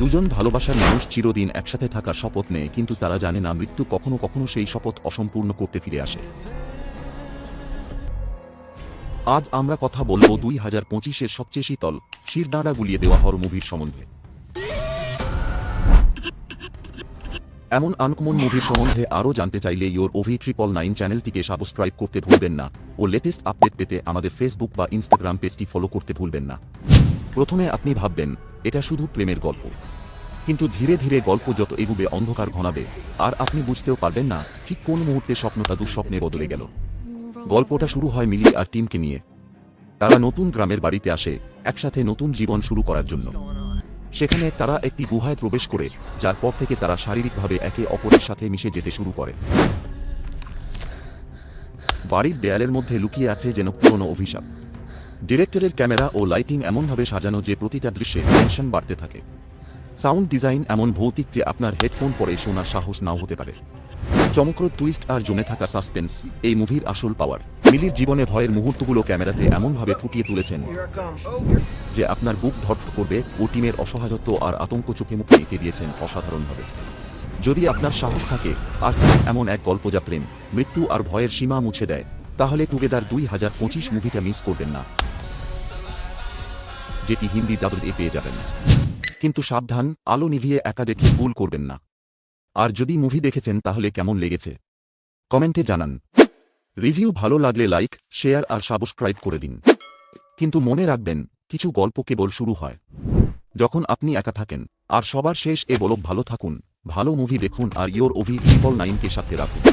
দুজন ভালোবাসার মানুষ চিরদিন একসাথে থাকার শপথ নেয়, কিন্তু তারা জানে না মৃত্যু কখনো কখনো সেই শপথ অসম্পূর্ণ করতে ফিরে আসে। আজ আমরা কথা বলব দুই হাজার পঁচিশের সবচেয়ে শীতল শিরদাঁড়া গুলিয়ে দেওয়া হর মুভির সম্বন্ধে। এমন আনকমন মুভির সম্বন্ধে আরও জানতে চাইলে ইয়োর ওভি ট্রিপল নাইন চ্যানেলটিকে সাবস্ক্রাইব করতে ভুলবেন না ও লেটেস্ট আপডেট পেতে আমাদের ফেসবুক বা ইনস্টাগ্রাম পেজটি ফলো করতে ভুলবেন না। প্রথমে আপনি ভাববেন, এটা শুধু প্রেমের গল্প। কিন্তু ধীরে ধীরে গল্প যত এগুবে অন্ধকার ঘনাবে, আর আপনি বুঝতেও পারবেন না ঠিক কোন মুহূর্তে স্বপ্নটা দুঃস্বপ্নে বদলে গেল। গল্পটা শুরু হয় মিলি আর টিমকে নিয়ে। তারা নতুন গ্রামের বাড়িতে আসে, একসাথে নতুন জীবন শুরু করার জন্য। সেখানে তারা একটি গুহায় প্রবেশ করে, যার পর থেকে তারা শারীরিকভাবে একে অপরের সাথে মিশে যেতে শুরু করে। বাড়ির দেয়ালের মধ্যে লুকিয়ে আছে যেন পুরনো অভিশাপ। ডিরেক্টরের ক্যামেরা ও লাইটিং এমনভাবে সাজানো যে প্রতিটা দৃশ্যে টেনশন বাড়তে থাকে। সাউন্ড ডিজাইন এমন ভৌতিক যে আপনার হেডফোন পরে শোনার সাহস নাও হতে পারে। চমকপ্রদ টুইস্ট আর জমে থাকা সাসপেন্স এই মুভির আসল পাওয়ার মিলির জীবনে ভয়ের মুহূর্তগুলো ক্যামেরাতে এমনভাবে ফুটিয়ে তুলেছেন যে আপনার বুক ধরফর করবে ও টিমের অসহায়ত্ব আর আতঙ্ক চোখে মুখে এঁকে দিয়েছেন অসাধারণভাবে। যদি আপনার সাহস থাকে আর এমন এক গল্প যা প্রেম মৃত্যু আর ভয়ের সীমা মুছে দেয় তাহলে টুগেদার দুই হাজার পঁচিশ মুভিটা মিস করবেন না। যেটি হিন্দি ডাবল এ পেয়ে যাবেন। কিন্তু সাবধান, আলো নিভিয়ে একা দেখে ভুল করবেন না। আর যদি মুভি দেখেছেন তাহলে কেমন লেগেছে? কমেন্টে জানান। রিভিউ ভালো লাগলে লাইক, শেয়ার আর সাবস্ক্রাইব করে দিন। কিন্তু মনে রাখবেন, কিছু গল্প কেবল শুরু হয়। যখন আপনি একা থাকেন, আর সবার শেষ এ বলক ভালো থাকুন, ভালো মুভি দেখুন আর ইয়োর অভি ট্রিপল নাইনকে সাথে রাখুন।